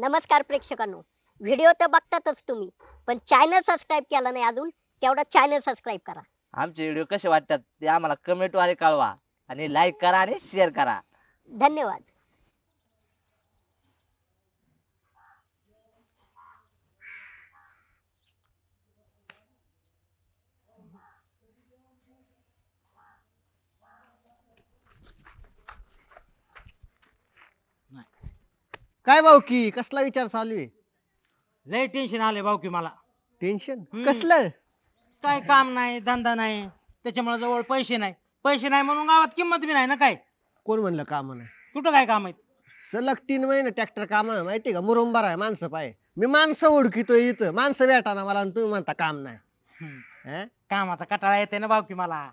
नमस्कार प्रेक्षकांनो. व्हिडिओ तर बघतातच तुम्ही पण चॅनल सबस्क्राईब केला नाही अजून तेवढा चॅनल सबस्क्राईब करा. आमचे व्हिडिओ कसे वाटतात ते आम्हाला कमेंट वाले कळवा आणि लाईक करा आणि शेअर करा. धन्यवाद. काय भाऊ की? कसला विचार चालू आहे? लय टेन्शन आले भाऊ की मला. टेन्शन हम्म. कसलं? काय काम नाही धंदा नाही. त्याच्यामुळे जवळ पैसे नाही. पैसे नाही म्हणून गावात किंमत बी नाही ना काय? कोण म्हणलं काम नाही? कुठं काय काम आहे सलग तीन महिने ट्रॅक्टर काम माहिती का? मुरुंबार आहे माणसं पाय. मी माणसं ओळखितोय इथं. माणसं भेटाना मला आणि तुम्ही म्हणता काम नाही. हम्म. हं? कामाचा कटाळा येते ना भाऊ की मला.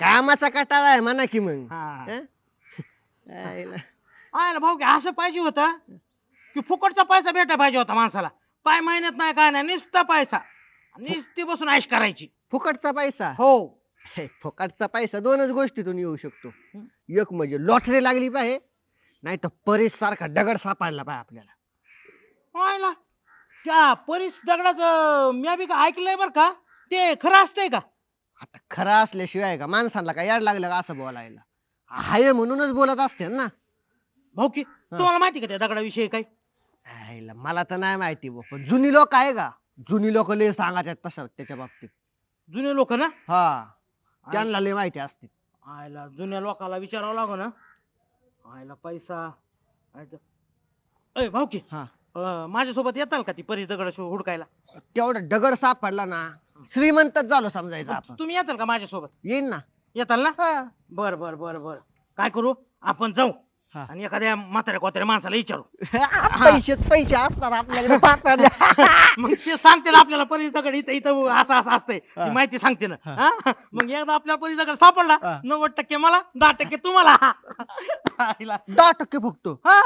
कामाचा कटाळा आहे म्हणा की मग. हा. हं? आईला. आहे भाऊ की असं पाहिजे होतं की फुकटचा पैसा भेटा पाहिजे होता माणसाला. काय महिन्यात नाही काय नाही नुसता पैसा. नुसती बसून ऐश करायची. फुकटचा पैसा? हो. हे, फुकटचा पैसा दोनच गोष्टीतून येऊ शकतो. एक म्हणजे लॉटरी लागली पाहिजे नाही तर परीस सारखा दगड सापडला पाहिजे आपल्याला. आहे त्या परीस दगडाचं मी बी का ऐकलंय बर का? ते खरं असतंय का? आता खरं असल्याशिवाय का माणसाला काय याड लागलं का असं बोलायला? हाय म्हणूनच बोलत असते ना. भाऊ की तुम्हाला माहिती का त्या दगडाविषयी काही? आईला मला तर नाही माहिती बुवा. पण जुनी लोक आहे का? जुनी लोक लय सांगतात तसं त्याच्या बाबतीत. जुने लोक ना? हा. त्यांना लय माहिती असते. आयला जुन्या लोकाला विचारावं लागो ना. आयला पैसा भाऊ की हा. अं, माझ्यासोबत येताल का ती परीस दगड शो- हुडकायला? तेवढा दगड सापडला ना श्रीमंतच झालो समजायचं आपण. तुम्ही येताल का माझ्यासोबत? येईन ना. येताल ना? हा. बर बर बर बर. काय करू? आपण जाऊ. हा. आणि एखाद्या म्हाताऱ्या कोत्याऱ्या माणसाला विचारू. पैसे पैसे असतात आपल्याकडे सापडले मग ते सांगते ना आपल्याला परीस दगड इथं इथं असं असं असतंय. हा. माहिती सांगते ना. हा. हा? मग एकदा आपल्याला परीस दगड सापडला हा. नव्वद टक्के मला दहा टक्के तुम्हाला. आईला. दहा टक्के फुकतो हा?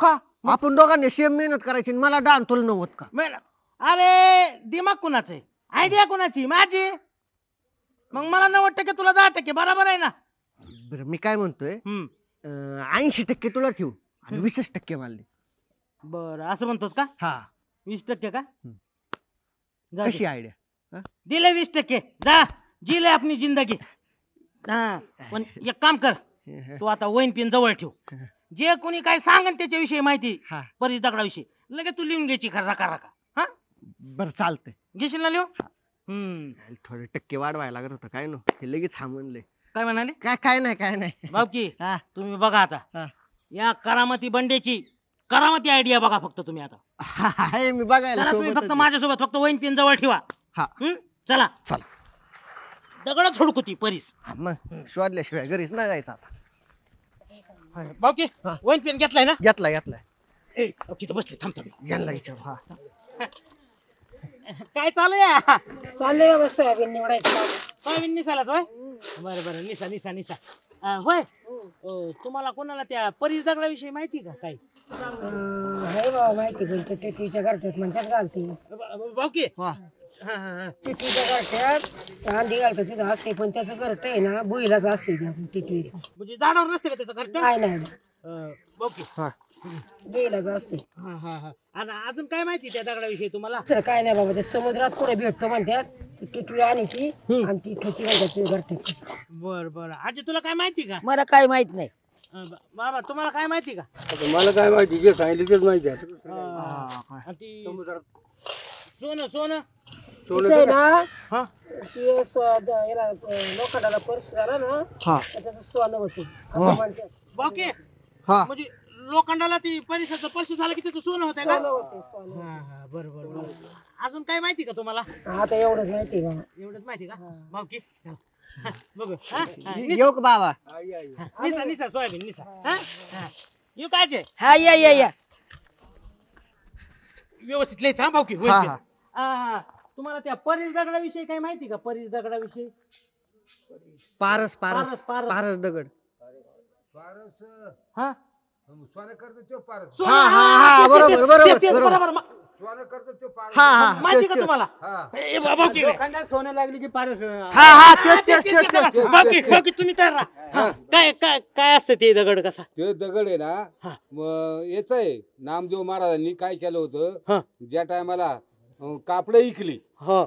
का? आपण दोघांनी सेम मेहनत करायची आणि मला डान तुला नव्वत का? मेला. अरे दिमाग कुणाचे? आयडिया कुणाची? माझी? मग मला नव्वद टक्के तुला दहा टक्के. बरोबर आहे ना? बरं मी काय म्हणतोय? हम्म. ऐंशी टक्के तुला ठेवू आणि. वीसच टक्के मला दे. बर असं म्हणतोस का? हा. वीस टक्के का. जाऊ दे. कशी आयडिया दिले वीस टक्के. जा. जिले आपली जिंदगी. हा. पण एक काम कर. तू आता वैन पिन जवळ ठेव. जे कोणी काय सांगन त्याच्याविषयी माहिती हा. परीस दगडाविषयी. लगेच तू लिहून घ्यायची खरा खरा का हा? बर चालतंय. घेशील ना लिहून? हम्म. थोडे टक्के वाढवायला लागत होतं काय नो? हे लगेच हा म्हणले काय म्हणाले? काय काय नाही काय नाही. बाबकी हा. तुम्ही बघा आता. हा. या करामती बंडेची करामती आयडिया बघा फक्त तुम्ही आता. आहे मी बघायला चला तुम्ही सोबतच फक्त आहे. माझ्यासोबत फक्त वैन पिन जवळ ठेवा. हा. हम्म? चला. चला. दगडच परीस. हा, मग शोधल्याशिवाय घरीच नाही जायचं आता. बाकी हा. वैन पेन घेतलाय ना? घेतला घेतलाय. ए, तिथं बसले थांब थांब. यांना विचार हा. काय चालू आहे? चाललंय बाबा सोयाबीन निवडायचं. सोयाबीन निसालाच होय? बरं बरं. निसा निसा निसा. अं, होय? अं, तुम्हाला कोणाला त्या परीस दगडाविषयी माहिती का काय अं, आहे बाबा माहिती पण ते टिटवीच्या गारठ्यात म्हणतात घालते टिटवीच्या गारठ्यात अंडी घालतात तिथं असते पण त्याचं घरट आहे ना बुईलाच असते टिटवीचं म्हणजे जाणार नसते का त्याचं घरट? काय नाही. बाकी हा. हा हा हा. आणि अजून काय माहिती त्या दगडाविषयी तुम्हाला? दुसरं काय नाही बाबा ते समुद्रात पुढे भेटतो म्हणतात. ती टिटवी आणि ती ती ते बर बर. आजी तुला काय माहिती का? मला काय माहीत नाही. अं, ब- बाबा तुम्हाला काय माहिती का? मला काय माहिती जे सांगितलं तेच माहिती आहे. हा. आणि ती सोनं सोनं? तिचं आहे ना हा? ती याला अं, लोखंडाला पर्स झाला ना हा. त्याचं सोनं होतं. वा. असं म्हणतात. बाकी? हा. म्हणजे लोखंडाला ती परिसरचं पर्स झालं की त्याचं सोनं होतं का? सोनं होते सोनं हा हा बरोबर अजून काय माहिती का तुम्हाला? आता एवढंच माहिती आहे एवढंच माहिती का? बाकी चल. हा, बघू. हा, हा, येऊ का बाबा? हा, निसा निसा सोयाबीन निसा. हा. हा. येऊ? हा या या या. व्यवस्थित लिहायचं हा भाऊकी हा, व्यवस्थित. हा. हा, हा. तुम्हाला त्या परीस दगडाविषयी काय माहिती का? परीस दगडाविषयी पारस पारस. पारस, पारस. पारस दगड. हा? सोनं करतो तो पारत सोनं, हा, हा, हा, हा, तेच, बरोबर, तेच, बरोबर, तेच, तेच, बरोबर. बरोबर. मा- हा हा माहिती तेच, का तेच. तुम्हाला हा. ए, बाबा की रे. लोखंडात सोनं लागली की पारस हा हा तेच तेच तेच तेच, तेच बाकी तेच, बाकी तुम्ही तयार राहा हा, काय काय काय असतं ते दगड कसा ते दगड आहे ना हा. याच आहे नामदेव महाराजांनी काय केलं हा. होतं ज्या टायमाला कापड इकली हो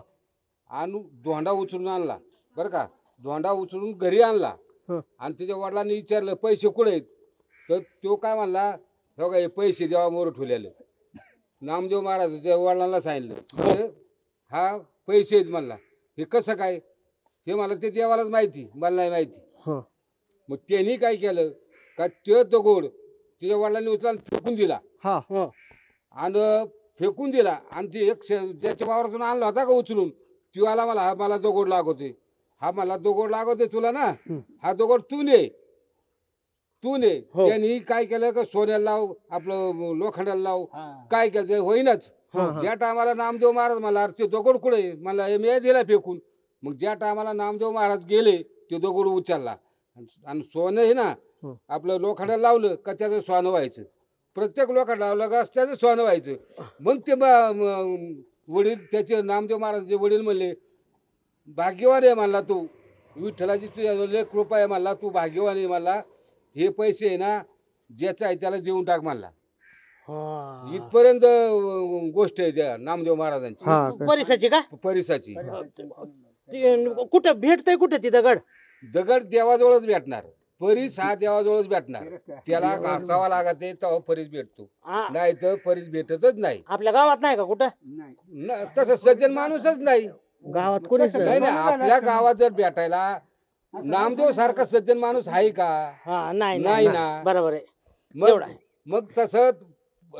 आणि धोंडा उचलून आणला बरं का धोंडा उचलून घरी आणला हं. आणि त्याच्या वडिलांनी विचारलं पैसे कुठे आहेत तर तो काय म्हणला हो का हे पैसे देवा मोर ठेवलेले नामदेव महाराज त्या वडिलांना सांगितलं तर हा पैसे आहेत म्हणला. हे कसं काय? हे मला ते देवालाच माहिती मला नाही माहिती. हं. मग त्यांनी काय केलं का ते दगड तिच्या वडिलांनी उचला आणि फेकून दिला. हा. आणि फेकून दिला आणि ते एक शे- ज्याच्या वावरातून आणला होता का उचलून? तो आला मला हा मला दगड लागवते हा मला दगड लागवते तुला ना. हा दगड तू ने. तू ने हो. त्यांनी काय केलं का सोन्याला लाव आपलं लोखंडाला लाव? काय केलं? ते होईनाच. हा, हा. ज्या टायमाला नामदेव महाराज मला अरे ते दगड कुठे मला हे मी दिला फेकून. मग ज्या टायमाला नामदेव महाराज गेले ते दगड उचलला. आणि सोनं आहे ना हो. आपलं लोखंडाला लावलं का त्याचं सोनं व्हायचं. प्रत्येक लोखंड लावलं का त्याचं सोनं व्हायचं. मग ते ब- म- वडील त्याचे नामदेव महाराजचे वडील म्हणले भाग्यवान आहे म्हणला तू. विठ्ठलाची तुझ्या लय कृपा आहे म्हणला तू. भाग्यवान आहे म्हणला. हे पैसे आहे ना ज्याचं आहे त्याला देऊन टाक म्हणला. हा. इथपर्यंत अं, गोष्ट आहे त्या नामदेव महाराजांची. हा काय. परिसाची का? परिसाची ते कुठं भेटतय कुठं ती दगड? दगड देवाजवळच भेटणार. परीस हा देवाजवळच भेटणार. त्याला घासावा लागत आहे तेव्हा परीस भेटतो. आ, नाही तर परीस भेटतच नाही. आपल्या गावात नाही का कुठं? न- तसं सज्जन माणूसच नाही. गावात कोणीच नाही नाही नाही. आपल्या गावात जर भेटायला नामदेव सारखा सज्जन माणूस आहे का हा नाही नाही ना. बरोबर आहे मग एवढं आहे. मग तसं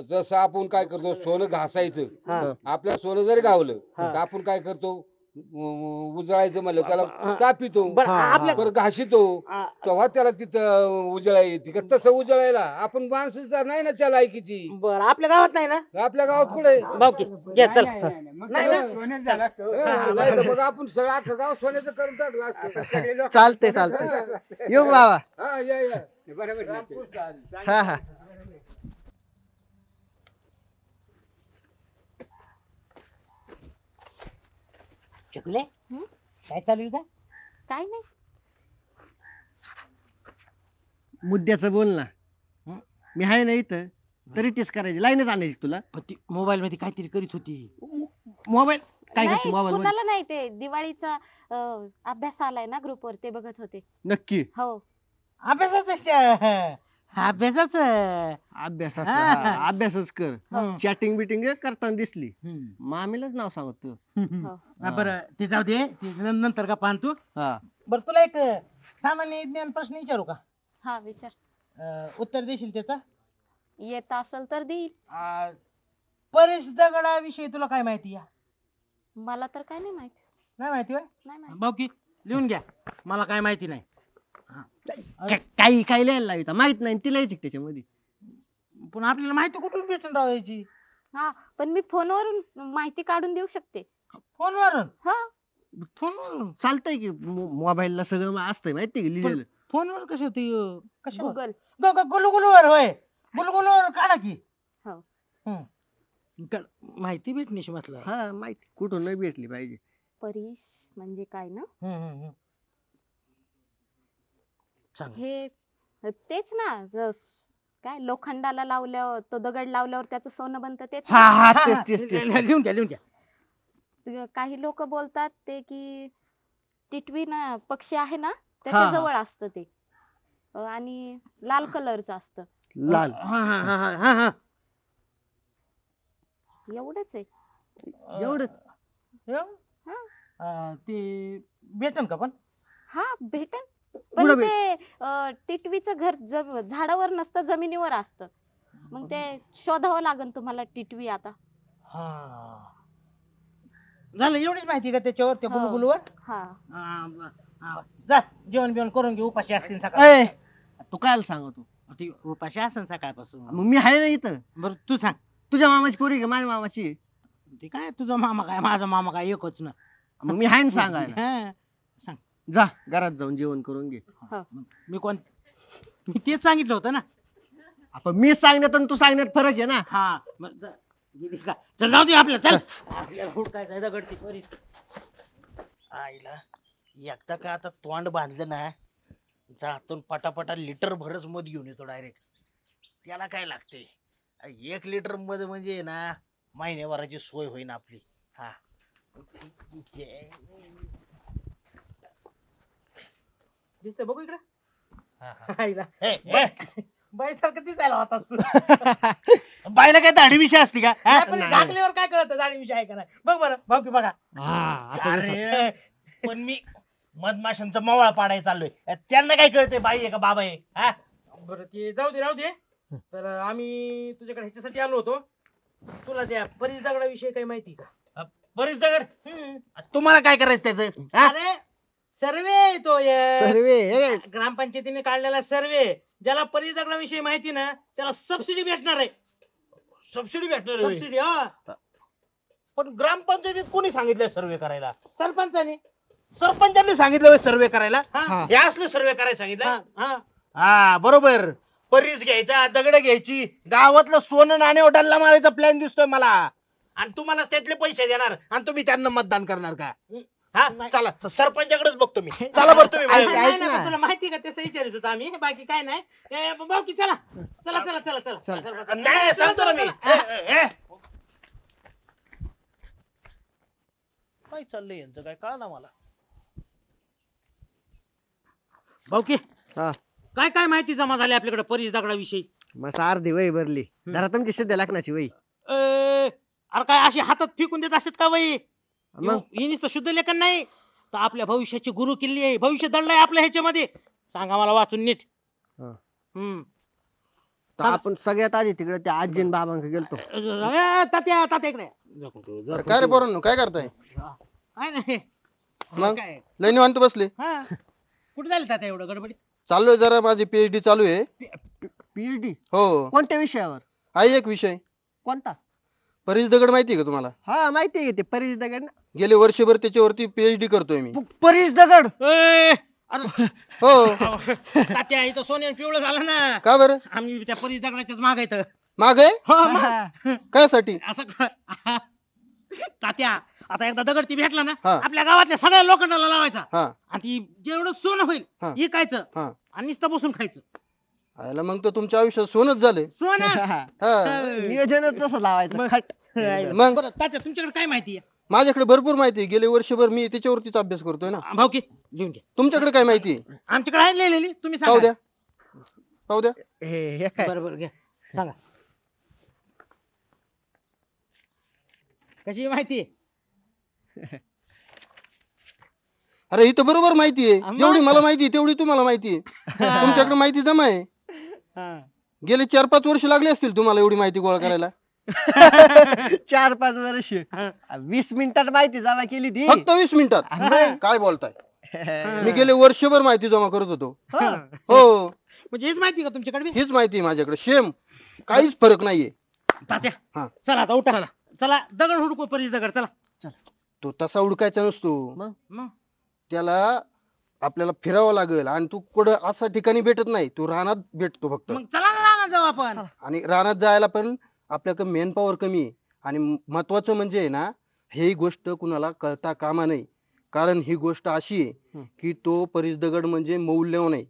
जसं आपण काय करतो सोनं घासायचं हा. आपल्या सोनं जरी गावलं हा. तर आपण काय करतो उजळायचं म्हणलं. त्याला तापितो बरं आपल्या बरं घासितो आ, तेव्हा त्याला तिथं उजळा येते का? तसं उजळायला. आपण माणसाचा नाही ना त्या लायकीची. बरं आपल्या गावात नाही ना? आपल्या गावात कुठे? चल. नाही ना मग आपण सगळं अख्खं गाव सोन्याचं करून टाकलं असतं. चालते चालते येऊ बाबा? हा या या. रामकृष्ण हरी. हा हा. चकले? काय चालू आहे का काय नाही. मुद्द्याचं बोल ना. हं? मी आहे ना इथं. तरी तेच करायची. लाईनच आणायची तुला. पण ती मोबाईल मध्ये काहीतरी करीत होती. मोबाईल? काय करतो नाही मोबाईल कुणाला नाही ते. दिवाळीचा अं, अभ्यास आलाय ना ग्रुपवर ते बघत होते. नक्की. हो. अभ्यासाच अभ्यासाच. अभ्यास हा. अभ्यासच कर. हो. चॅटिंग बिटिंग करताना दिसली. मामीलाच नाव सांगत. तू हो. बरं ते जाऊ दे. ते न- नंतर का पाहन तू. हा. बरं तुला एक अं, सामान्य ज्ञान प्रश्न विचारू का? हा विचार. अं, उत्तर देशील त्याचा? येत असेल तर देईल. अं, परेश दगडाविषयी तुला काय माहिती या मला तर काय नाही माहीत. नाही माहिती होय? नाही माहीत. भाऊ की लिहून घ्या. मला काय माहिती नाही. का- काही काही लिहायला लाविता माहीत नाही तिला यायची त्याच्यामध्ये? पण आपल्याला माहिती कुठून भेटून राहायची? हा पण मी फोनवरून माहिती काढून देऊ शकते. फोनवरून? हा. फोनवरून? चालतंय की मोबाईलला सगळं असतंय माहिती का लिहिलेलं? फोनवर कसं होती कशा गुगल. गुलगुलवर होय. गुलगुलवर काढा की. हो. हम्म. माहिती भेटण्याशी म्हटलं हा माहिती. कुठून नाही भेटली पाहिजे. परीस म्हणजे काय ना? हम्म, हम्म, हम्म. हे तेच ना जस- काय लोखंडाला लावल्यावर तो दगड लावल्यावर त्याचं सोनं बनतं तेच हा ना? हा हा, तेच हा. तेच तेच. लिहून घ्या लिहून घ्या. काही लोक बोलतात ते की टिटवी ना पक्षी आहे ना त्याच्या हा. जवळ असतं ते. अं, आणि लाल कलरचं असतं. लाल. हा हा हा हा हा हा. एवढंच आहे. एवढंच? एवढं? हा. अं, ते भेटन का पण? हा भेटेल कुठं पण ते अं, टिटवीचं घर जम- झाडावर नसतं जमिनीवर असतं. मग ते शोधावं लागेल तुम्हाला टिटवी आता. हा. झालं एवढीच माहिती का त्याच्यावर त्या हो. गुलगुलवर? हा. हा, ब- हा. जा जेवण बिवण करून घे उपाशी असतील सकाळ ए तू काय सांगतो? ती उपाशी असेल सकाळपासून. मग मी आहे ना इथं. बरं तू सांग. तुझ्या मामाची पोरी का? माझ्या मामाची? ते काय तुझा मामा काय माझा मामा काय एकच ना. मग मी आहे ना सांगायला. हा. जा घरात जाऊन जेवण करून घे. मी कोण? मी तेच सांगितलं होतं ना. आपण मी सांगण्यात आणि तू सांगण्यात फरक आहे ना. हा. मग जा. गेली का? चल जाऊ दे आपलं चल. आपल्याला हुडकायचं परी आईला एकदा का आता तोंड बांधलं ना जातून पटापटा लिटर भरच मध घेऊन येतो डायरेक्ट त्याला काय लागते? एक लिटर मध म्हणजे ना महिन्याभराची सोय होईन आपली. हा. दिसतंय बघू इकडे. आईला. बाई सारखं दिसायला होता तू. बाईला काय दाढी विषय असते का? हा? पण नाही. झाकल्यावर काय कळत दाढी विषय आहे का नाही? बघ बरं भाऊ की बघा. हा आता जसं- अरे, पण मी मधमाशांचा मवाळा पाडायला चाललोय. त्यांना काय कळतंय बाई आहे का बाबा आहे? हा? बरं ते जाऊ दे राहू दे. तर आम्ही तुझ्याकडे ह्याच्यासाठी आलो होतो. तुला त्या परीस दगडाविषयी काही माहिती का? बरीच दगड? तुम्हाला काय करायचं त्याचं? हा? अरे सर्वे तो एक. सर्वे हे ग्रामपंचायतीने काढलेला सर्वे. ज्याला परीस दगडाविषयी माहिती ना त्याला सबसिडी भेटणार आहे. सबसिडी भेटणार होय. सबसिडी हा. पण ग्रामपंचायतीत कोणी सांगितलं सर्वे करायला? सरपंचाने. सरपंचांनी सांगितलं सर्वे करायला. हा. हे असलं सर्वे करायला सांगितलं हा हा. बरोबर. परीस घ्यायचा दगड घ्यायची. गावातलं सोनं नाणे डल्ला मारायचा प्लॅन दिसतोय मला. आणि तुम्हाला त्यातले पैसे देणार. आणि तुम्ही त्यांना मतदान करणार का? हा. चला स- सरपंचाकडेच बघतो मी. चला बरं तुम्ही माझ्या- नाही, ऐक नाही, ना. पण तुला माहिती का? त्याचं विचारित होतो आम्ही. बाकी काय नाही. ए, भाऊ की चला चला चला चला. चला. चल. सरपंच. नाही नाही, सांगतो ना मी. चला, चला. ए, ए, ए. काय चाललंय यांचं? काय कळना मला? भाऊ की हा. काय काय माहिती जमा झाली आपल्याकडे परीस दगडाविषयी? मग अर्धी वही भरली. जरा तुमची वही. ए, अरे काय अशी हातात फेकून देत असतात का बाई मग ही नुसतं शुद्ध लेखन नाही. तर आपल्या भविष्याची गुरु किल्ली आहे. भविष्य दडलंय आपल्या ह्याच्यामध्ये. सांगा मला वाचून नीट. हा. हम्म. तर आपण सगळ्यात आधी तिकडे त्या आजीन बाबांकडे गेलतो. ए, तात्या तात्या इकडे. अरे काय रे पोरांनो काय करताय? काय नाही. मग? काय लय निवांत बसले. हा. कुठे झाले तात्या एवढं गडबडी? चाललोय जरा माझी पीएचडी चालू आहे. पीएचडी हो. कोणत्या विषयावर? आहे एक विषय. कोणता? परेश दगड माहिती आहे का तुम्हाला? हा माहिती आहे ते परीस दगड ना. गेले वर्षभर त्याच्यावरती पीएचडी करतोय मी. प- परीस दगड. ए, अरे हो. तात्या इथं सोन्यान पिवळं झालं ना. का बरं? आम्ही त्या परी दगडाच्याच माग येत माग आहे? हा. काय साठी असं क- तात्या आता एकदा दगड ती भेटला ना हा. आपल्या गावातल्या सगळ्या लोकांना लावायचा. हा. आणि ती जेवढं सोनं होईल हा. हा. आणि नुसतं बसून खायचं. आयला मग तर तुमच्या आयुष्यात सोनच झाले सोनं हा. नियोजनच तसं लावायचं खट. मग? बरं तात्या तुमच्याकडे काय माहिती आहे? माझ्याकडे भरपूर माहिती आहे. गेले वर्षभर मी त्याच्यावरतीच अभ्यास करतोय ना. भाऊकी लिहून घ्या. तुमच्याकडे काय माहिती आहे? आमच्याकडे आहे लिहिलेली तुम्ही पाहू द्या. सांगा पाहू द्या. हे हे. काय बरं बरं घ्या. सांगा. कशी माहिती? आहे अरे इथं बरोबर माहिती आहे? जेवढी मला माहिती आहे तेवढी तुम्हाला माहिती आहे. तुमच्याकडे माहिती जमा आहे. गेले चार पाच वर्ष लागले असतील तुम्हाला एवढी माहिती गोळा करायला? चार पाच वर्ष. हा. वीस मिनिटात माहिती जमा केली ती. फक्त वीस मिनिटात? काय बोलताय? मी गेले वर्षभर माहिती जमा करत होतो. हा. हो. म्हणजे हेच माहिती का तुमच्याकडे? हीच माहिती आहे माझ्याकडे. सेम काहीच फरक नाहीये. तात्या हा. चला आता उठा. चला. दगड हुडकू परीस दगड. चला. तो तसा उडकायचा नसतो. मग? मग? त्याला आपल्याला फिरावं लागेल आणि तू कुठं असा ठिकाणी भेटत नाही तू रानात भेटतो फक्त. मग चला ना रानात जाऊ आपण. आणि रानात जायला पण आपल्याकडे मेन पॉवर कमी आहे. आणि महत्वाचं म्हणजे आहे ना ही गोष्ट कुणाला कळता कामा नाही कारण ही गोष्ट अशी आहे. की तो परीस दगड म्हणजे मौल्यवान आहे.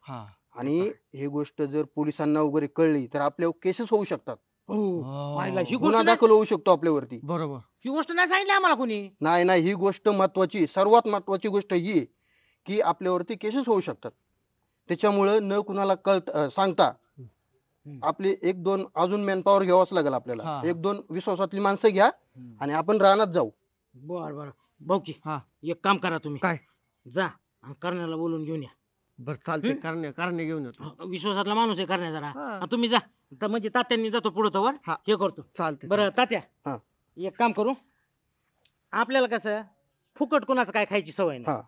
हा. आणि ही गोष्ट जर पोलिसांना वगैरे कळली तर आपल्यावर केसेस होऊ शकतात. हो. पाहिलं, ही गोष्ट गुन्हा नाही- दाखल होऊ शकतो आपल्यावरती. बरोबर. ही गोष्ट नाही सांगितली आम्हाला कोणी. नाही नाही ही गोष्ट महत्वाची सर्वात महत्वाची गोष्ट ही आहे की आपल्यावरती केसेस होऊ शकतात. त्याच्यामुळं न कुणाला कळत सांगता आपले एक दोन अजून मॅन पॉवर घ्यावाच लागेल आपल्याला. हा. एक दोन विश्वासातली माणसं घ्या आणि आपण रानात जाऊ. बर बर. भाऊ की हा. एक काम करा तुम्ही. काय? जा आणि करण्याला बोलून घेऊन या. बर चालते करणे करणे घेऊन येतो. विश्वासातला माणूस आहे करण्या जरा. हा. आणि तुम्ही जा. तर म्हणजे तात्यांनी जातो पुढे तवर. हा. हे करतो. चालते बरं तात्या. हा. एक काम करू. आपल्याला कसं फुकट कोणाचं काय खायची सवय नाही. हा.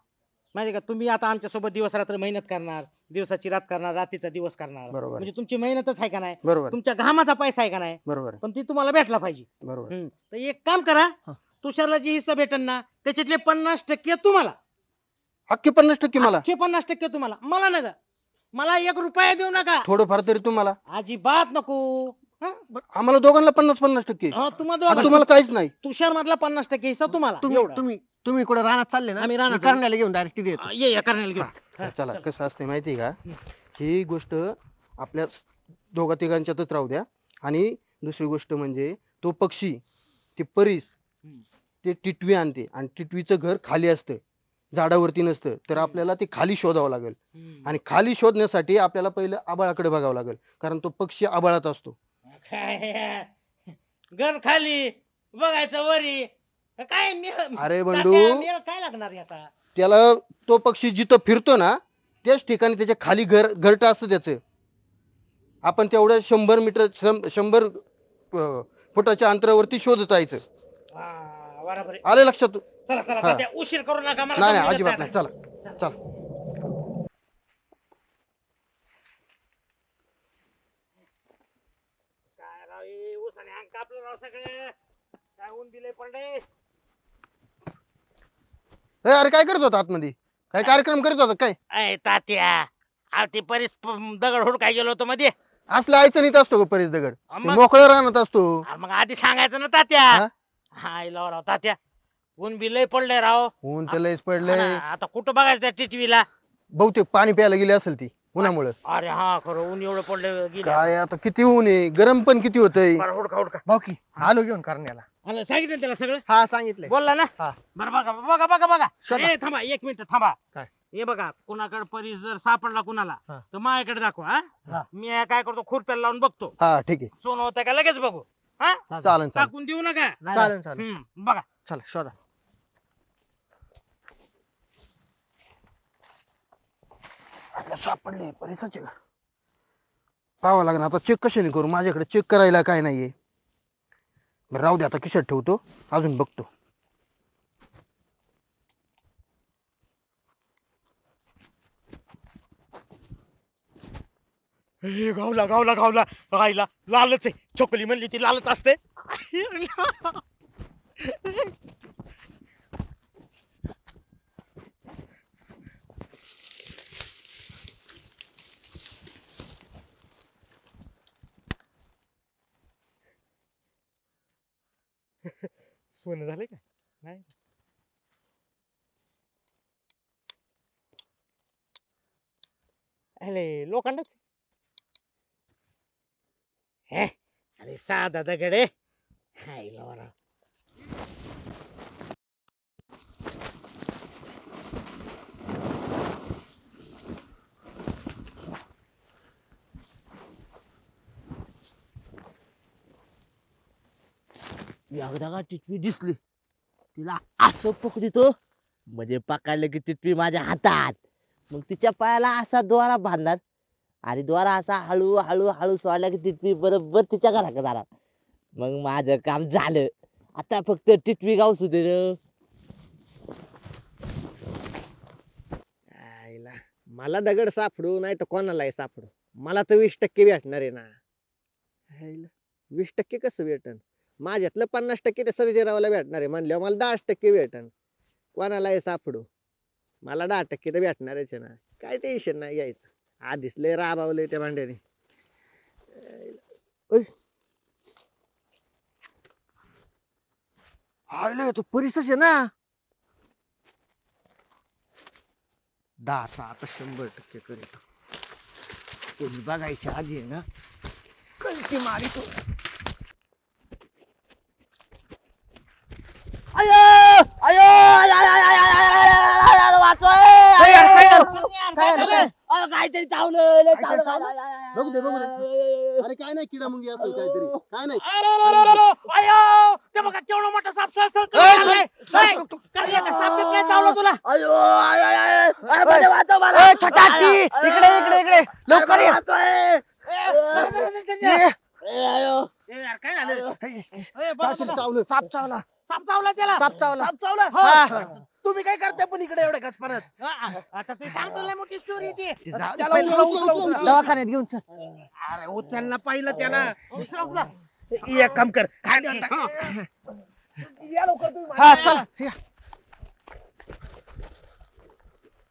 माहिती का? तुम्ही आता आमच्यासोबत दिवस रात्र मेहनत करणार दिवसाची रात करणार रात्रीचा दिवस करणार. बरोबर. म्हणजे तुमची मेहनतच आहे का नाही? बरोबर. तुमच्या घामाचा पैसा आहे का नाही? बरोबर. पण ती तुम्हाला भेटला पाहिजे. बरोबर. हम्म. तर एक काम करा हा. तुषारला जी हिस्सा भेटन ना त्याच्यातले पन्नास टक्के तुम्हाला. अख्खे पन्नास टक्के मला. अख्खे पन्नास टक्के तुम्हाला. मला नका मला एक रुपया देऊ नका. थोडंफार तरी तुम्हाला. अजिबात नको. बरं. आम्हाला दोघांना पन्नास पन्नास टक्के. हा, तुम्हा आता दोघांना- तुम्हाला काहीच नाही. तुषार मधला पन्नास टक्के हिस्सा तुम्हाला. तुम्ही एवढा. तुम्ही तुम्ही कुठे रानात चालले ना आम्ही मी रानात करण्याला घेऊन डायरेक्ट तिथे हा, येतो ये या करण्याला घेऊन. तर चला कसं असते माहितीये का? ही गोष्ट आपल्या दोघा तिघांच्यातच राहू द्या. आणि दुसरी गोष्ट म्हणजे तो पक्षी ते परीस हम्म. ते टिटवी आणते. आणि टिटवीचं घर खाली असतं. झाडावरती नसतं. तर आपल्याला ते खाली शोधावं लागेल. आणि खाली शोधण्यासाठी आपल्याला पहिलं आबाळाकडे बघावं लागेल. कारण तो पक्षी आबाळात असतो. घर खाली बघायचं वरी. काय मेळ- अरे तात्या, बंडू. मेळ काय लागणार याचा? त्याला तो पक्षी जिथं फिरतो ना त्याच ठिकाणी त्याच्याखाली घर घरटं असतं त्याचं. आपण तेवढ्या शंभर मीटर शं- शंभर अं, फुटाच्या अंतरावरती शोधत जायचं हा, बरोबर आहे. आले लक्षात? चला चला हा. तात्या, उशीर करू नका मला नाही नाही अजिबात नाही. चला. चला काय राव कापलं राव सगळे. काय ऊन दिले पडले ए, अरे काय करत होता आतमध्ये? काय कार्यक्रम करत होता काय? अय तात्या अहो ते परीस दगड हुड काय गेलो होतो मध्ये. असल्या अडचणीत असतो का परेश दगड. ते मग? मोकळं राहत असतो. मग आधी सांगायचं ना तात्या. हा? हाय लाव राव तात्या. ऊन बी लय पडलंय राव. ऊन तर लयच हा पडलंय आता कुठं बघायचं त्या टिटवीला बहुतेक पाणी प्यायला गेली असेल ती. उन्हामुळे. अरे हा खरं ऊन एवढं पडलं गेलं. काय आता किती ऊन आहे? गरम पण किती होतंय? बरं हुडका हुडका. भाऊ की आलो घेऊन करण्याला. आलं सांगितलं ना त्याला सगळं? हा सांगितलंय. बोलला ना? हा. बरं बघा बघा बघा बघा. शोधा. ए थांबा एक मिनिट थांबा. काय? हे बघा कुणाकडे परीस जर सापडला कुणाला हा. तर माझ्याकडे दाखवा हा? हा. मी काय करतो खुरप्याला लावून बघतो. हा ठीक आहे. सोनं होतं का? लगेच बघू. हा? चालन चालन टाकून देऊ नका. चालेल चालेल. हम्म, बघा. चला शोधा. आपल्या सापडले परिसाचे का पाहावं लागेल आता चेक कशाने करू? माझ्याकडे चेक करायला काय नाहीये. बरं राहू दे आता खिशात ठेवतो. अजून बघतो. ए, गावला गावला गावला. आईला लालच आहे. छोकली म्हणली ती लालच असते. सोनं झालंय का? नाही? अरे लोखंडच. हे अरे साधा दगड आहे. हाय लावरा. एकदा का टिटवी दिसली? तिला असं पकडितो म्हणजे पकडलं की टिटवी माझ्या हातात. मग तिच्या पायाला असा द्वारा बांधणार आणि द्वारा असा हळू हळू हळू सोडला की टिटवी बरोबर तिच्या घराकडे जाणार. मग माझं काम झालं. आता फक्त टिटवी गाव दे आईला मला दगड सापडू नाही तर कोणालाही सापडू. मला तर वीस टक्के भेटणार आहे ना. आईला, वीस टक्के कसं भेटन? माझ्यातलं पन्नास टक्के ते सर्जेरावाला भेटणार आहे. म्हणल्यावर मला दहा टक्के भेटन. कोणालाही सापडू. मला दहा टक्के तर भेटणारच आहे ना. काय टेन्शन नाही यायचं आधीच लय राबावलंय त्या भांड्याने. आईला. ओय. तो परिसच आहे ना. दहाचा आता शंभर टक्के करीत. कोणी बघायच्या आधी आहे ना. कलटी मारितो काय झालं, काय? अयो, काहीतरी चावलं लय बघू दे, बघू दे. अरे काय नाही किडा मुंगी असेल काहीतरी काय नाही अरे, अरे, अरे, अरे, अरे, अयो ते बघा केवढा मोठा साप सळ सळ करत साप बिप नाही चावला तुला अयो आय, आय, आय, आय, आय, बरे वाचव मला. ए, छोटा हत्ती, आय, आय, इकडे, इकडे, इकडे. लवकर बरे ये. वाचव, ए. ये. ए, अयो. ए, यार, काय झालं? ए, बघा, काहीतरी बघा. चावलं. साप चावला. साप चावला त्याला. साप चावला. साप चावला? हा. हो. तुम्ही काय करताय पण इकडे एवढे घस परत आता ते सांगतो लय मोठी स्टोरी ती. जा- त्याला पहिलं उचला, उचला, उचला. दवाखान्यात घेऊन चल. अरे उचलला पाहिलं त्याला. उचला उचला. एक काम कर. खाली आता. या लवकर तुम्ही हा माझ्या- चल. या.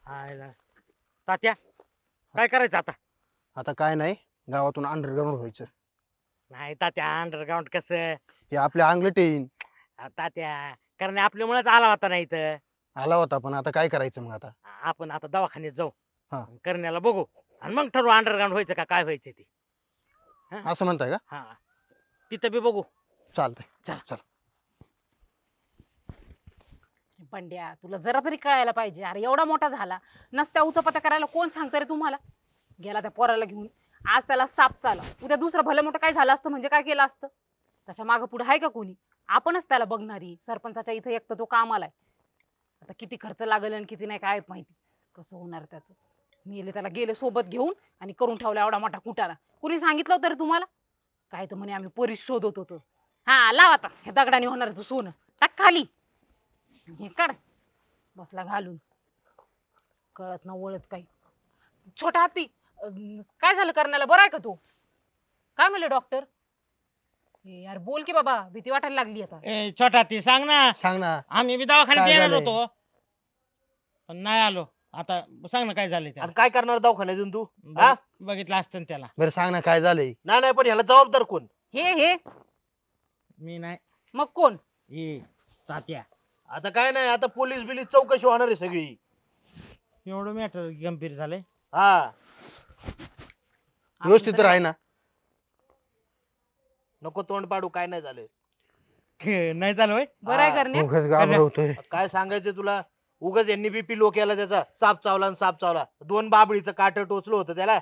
हायला. तात्या काय करायचं आता? आता काय नाही. गावातून अंडरग्राऊंड व्हायचं. नाही तात्या अंडरग्राऊंड कसं? हे आपल्या अंगलट येईन. तात्या कारण आपल्यामुळेच आला होता नाही तर आला होता पण आता काय करायचं मग आता? आपण आता दवाखान्यात जाऊ. हा. करण्याला बघू. आणि मग ठरवू अंडरग्राऊंड व्हायचं का काय व्हायचं ते. असं म्हणताय का? हा. तिथं बी बघू. चालतंय. चला. चला. पंड्या तुला जरा तरी कळायला पाहिजे. अरे एवढा मोठा झाला. नसत्या उचापत्या करायला कोण सांगतं रे तुम्हाला? गेला त्या पोराला घेऊन. आज त्याला साप चाला. उद्या दुसरं भलं मोठं काय झालं असतं म्हणजे काय केलं असतं? त्याच्या मागं पुढे आहे का कोणी? आपणच त्याला बघणारी सरपंचाच्या इथे एक तर तो कामाला आहे. आता किती खर्च लागेल आणि किती नाही काय माहिती. कसं होणार त्याचं? मी गेले त्याला गेले सोबत घेऊन आणि करून ठेवला एवढा मोठा कुटाला. कुणी सांगितलं होतं रे तुम्हाला? काय तर म्हणे आम्ही परीस शोधत होतो. हा लाव आता. हे दगडाने होणार तू सोनं. टाक खाली. हे काढ. बसला घालून. कळत ना वळत काही. छोटा हाती. अं, काय झालं करण्याला बरं आहे का तू? काय म्हणले डॉक्टर यार बोल की बाबा भीती वाटायला लागली आता. ए छोटा ती सांग ना. सांग ना. आम्ही बी दवाखान्यात काय येणार झालंय? होतो. पण नाही आलो. आता सांग ना काय आणि काय करणार दवाखान्यात येऊन तू? हा? बघितलं असतं ना त्याला. बरं सांग ना काय झालंय? नाही नाही पण ह्याला जबाबदार कोण? हे हे. मी नाही. मग कोण? ए तात्या. आता काय नाही आता पोलीस बिलीस चौकशी होणार आहे सगळी. एवढं मॅटर गंभीर झालंय? हा. व्यवस्थित तर आहे ना. नको तोंड पाडू काय नाही झालं नाही झालं होय? बरं आहे हा. करण्या. उगाच घाबरवतोय. काय सांगायचं तुला? उगाच यांनी बीपी लो केला त्याचा. साप चावला आणि साप चावला. दोन बाबळीचं काट टोचलं होतं त्याला.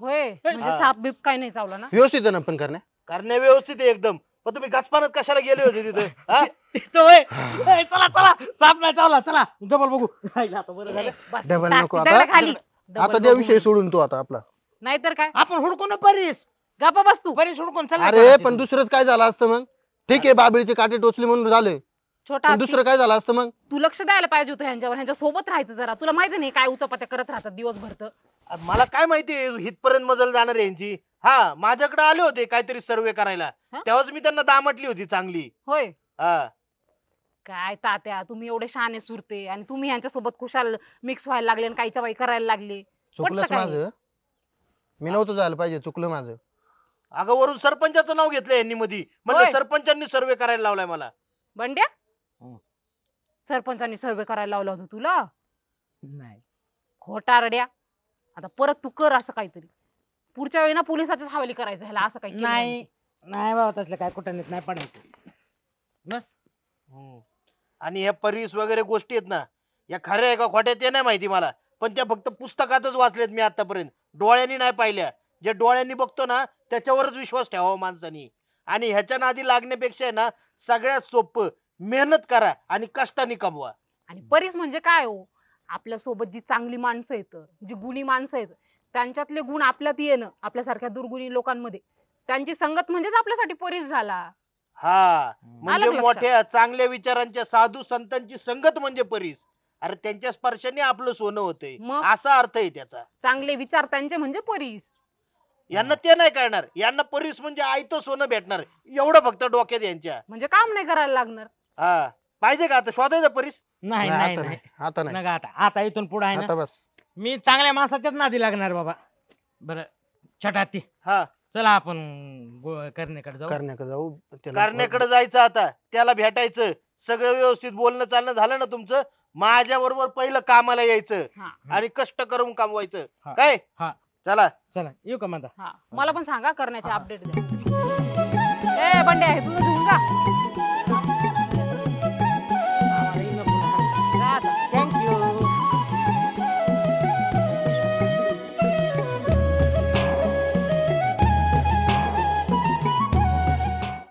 होय म्हणजे हा. साप बीप काय नाही चावला ना? व्यवस्थित आहे ना पण करण्या? करण्या व्यवस्थित आहे एकदम. पण तुम्ही गचपानात कशाला गेले होते तिथे? हा? तिथं होय. ए, चला चला. साप नाही चावला चला. डबल बघू. राहिलं आता बरं झालं. बस, डबल टाक नको आता. खाली. आता बघू. विषयी सोडून तो आता आपला. नाहीतर काय? आपण हुडकून परीस. गप्पा बस. तू परीस हुडकून चला अरे पण दुसरंच काय झालं असतं मग? ठीक आहे बाबळीचे काटे टोचले म्हणून झालं. छोटा पण दुसरं काय झालं असतं मग? तू लक्ष द्यायला पाहिजे होतं ह्यांच्यावर. ह्यांच्या सोबत राहायचं जरा. तुला माहिती नाही काय उचापत्या करत राहतात दिवसभर तर मला काय माहिती हितपर्यंत मजल जाणार आहे यांची हा माझ्याकडे आले होते काहीतरी सर्वे करायला. हा? तेव्हाच मी त्यांना दामटली होती चांगली. होय. हा. काय तात्या तुम्ही एवढे शहाणे सुरते आणि तुम्ही ह्यांच्या सोबत खुशाल मिक्स व्हायला लागले आणि काहीच्या बाई करायला लागले. चुकलंच काय? माझं? मी नव्हतं जायला पाहिजे चुकलं माझं. अगं वरून सरपंचाचं नाव घेतलं यांनी मधी. म्हणजे. सरपंचांनी सर्वे करायला लावलाय मला. बंड्या? हं. सरपंचांनी सर्वे करायला लावला होता तुला? नाही. खोटारड्या आता परत तू कर असं काहीतरी. पुढच्या वेळी ना पोलिसाच्याच हवाली करायचं ह्याला असं काही केलं नाही. नाही. बाबा तसलं काय कुठं नाही पडायचं. बस. आणि ह्या परवीस वगैरे गोष्टी आहेत ना या खऱ्या आहे का खोट्या ते नाही माहिती मला. पण त्या फक्त पुस्तकातच वाचल्यात मी आतापर्यंत. डोळ्यांनी नाही पाहिल्या. जे डोळ्यांनी बघतो ना त्याच्यावरच विश्वास ठेवावा माणसानी. आणि ह्याच्या नादी लागण्यापेक्षा आहे ना सगळ्यात सोपं मेहनत करा आणि कष्टाने कमवा. आणि परीस म्हणजे काय हो? आपल्यासोबत जी चांगली माणसं आहेत जी गुणी माणसं आहेत त्यांच्यातले गुण आपल्यात येणं आपल्यासारख्या दुर्गुणी लोकांमध्ये. त्यांची संगत म्हणजेच आपल्यासाठी परीस झाला. हा. म्हणजे लक्षात. मोठ्या चांगल्या विचारांच्या साधू संतांची संगत म्हणजे परीस. अरे त्यांच्या स्पर्शाने आपलं सोनं होतंय. मग? असा अर्थ आहे त्याचा. चांगले विचार त्यांचे म्हणजे परीस. यांना ते नाही कळणार. यांना परीस म्हणजे आयतं सोनं भेटणार. एवढं फक्त डोक्यात यांच्या. म्हणजे काम नाही करायला लागणार. हा. पाहिजे का आता? शोधायचं परीस? नाही नाही, नाही आता नाही. नाही. आता नाही. नका आता. आता इथून पुढे आहे आता ना बस. मी चांगल्या माणसाच्याच नादी लागणार बाबा. बरं. छोटा ती हा. चला आपण गो- करण्याकडे जाऊ. करण्याकडे जाऊ त्याला- करण्याकडे जायचं आता. त्याला भेटायचं. सगळं व्यवस्थित बोलणं चालणं झालं ना तुमचं माझ्या बरोबर पहिलं कामाला यायचं हा. आणि कष्ट करून कमवायचं. हा. काय? हा. चला. चला येऊ का म्हणता हा. मला पण सांगा करण्याचे अपडेट द्या. ए बंड्या हे तुझं घेऊन जा.